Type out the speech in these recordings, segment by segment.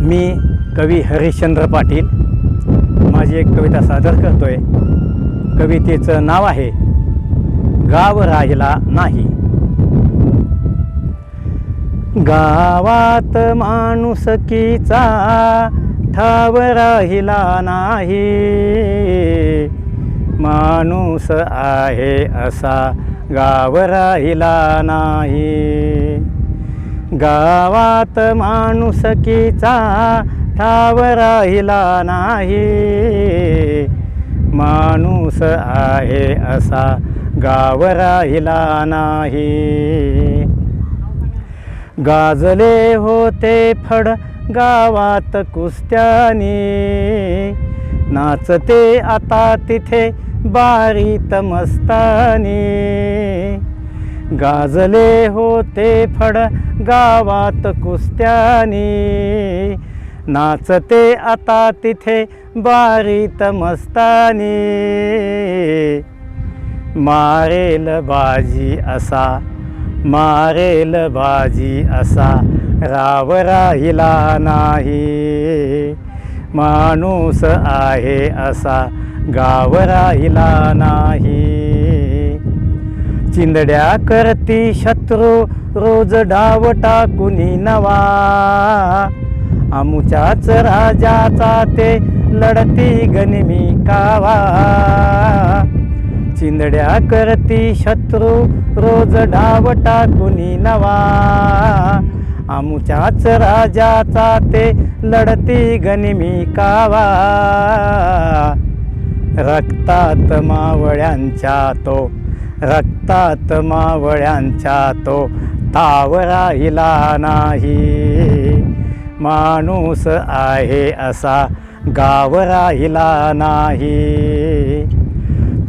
मी कवी हरिश्चंद्र पाटील. माझी एक कविता सादर करतो आहे कवितेचं नाव आहे गाव राहिला नाही. गावात माणुसकीचा ठाव राहिला नाही. माणूस आहे असा गाव राहिला नाही. गावात माणुसकीचा ठाव राहिला नाही. माणूस आहे असा गाव राहिला नाही. गाजले होते फड गावात कुस्त्यानी. नाचते आता तिथे बारीत मस्तानी. गाजले होते फड गावात कुस्त्यानी. नाचते आता तिथे बारीत मस्तानी. मारेल बाजी असा मारेल बाजी असा राव राहिला नाही. माणूस आहे असा गाव राहिला नाही. चिंदड्या करती शत्रू रोज डाव टाकुनी नवा. आमुच्याच राजाचा ते लढती गनिमी कावा. चिंदड्या करती शत्रू रोज डाव टाकुनी नवा. आमुच्याच राजाचा ते लढती गनिमी कावा. रक्तात मावळ्यांच्या तो रक्तात मावळ्यांच्या तो ताव राहिला नाही. माणूस आहे असा गाव राहिला नाही.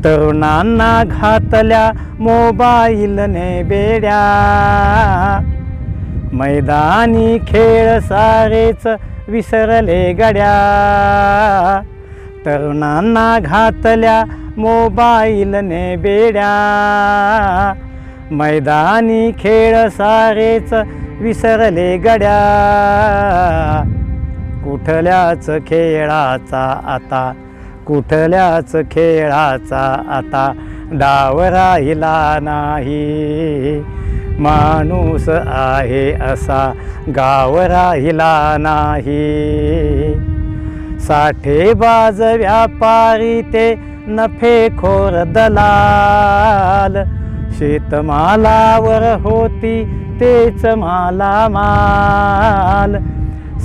तरुणांना घातल्या मोबाईलने बेड्या. मैदानी खेळ सारेच विसरले गड्या. तरुणांना घातल्या मोबाईलने बेड्या. मैदानी खेळ सारेच विसरले गड्या. कुठल्याच खेळाचा आता कुठल्याच खेळाचा आता डाव राहिला नाही. माणूस आहे असा गाव राहिला नाही. साठेबाज व्यापारी ते नफेखोर दलाल. शेतमालावर होती तेच मालामाल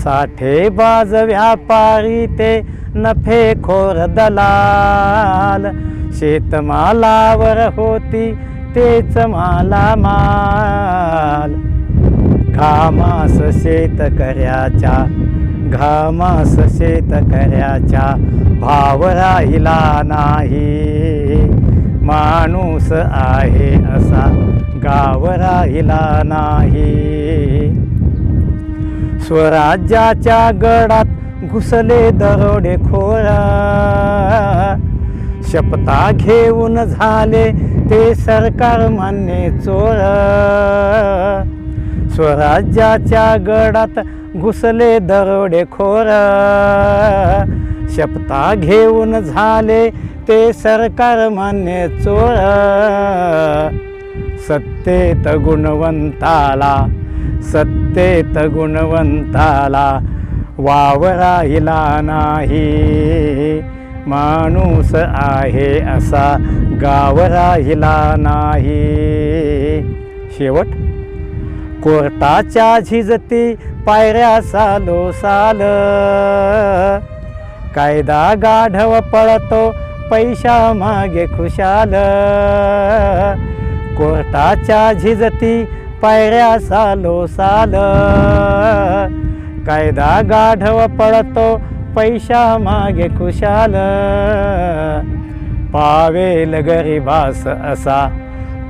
साठेबाज व्यापारी ते नफेखोर दलाल. शेतमालावर होती तेच मालामाल कामास शेतकऱ्याच्या घामास शेतकऱ्याच्या भाव राहिला नाही. माणूस आहे असा गाव राहिला नाही. स्वराज्याच्या गडात घुसले दरोडे खोळा शपथा घेऊन झाले ते सरकार मान्य चोर. स्वराज्याच्या गडात घुसले दरोडेखोर शपथा घेऊन झाले ते सरकार मान्य चोर. सत्तेत गुणवंताला सत्तेत गुणवंताला वावराहिला नाही. माणूस आहे असा गाव राहिला नाही. शेवट कोर्टाच्या झिजती पायऱ्या सालो साल. कायदा गाढव पळतो पैशा मागे खुशाल. कोर्टाच्या झिजती पायऱ्या सालो साल. कायदा गाढव पळतो पैशा मागे खुशाल. पावेल गरीबास असा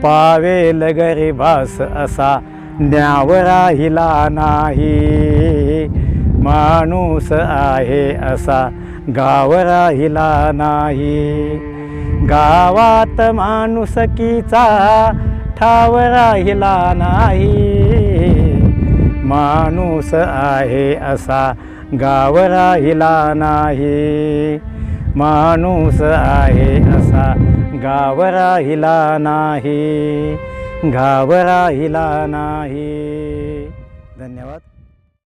पावेल गरीबास असा. न्याव राहिला नाही. माणूस आहे असा गाव राहिला नाही. गावात माणुसकीचा ठाव राहिला नाही. माणूस आहे असा गाव राहिला नाही. माणूस आहे असा गाव राहिला नाही. घाबराहिला नाही. धन्यवाद.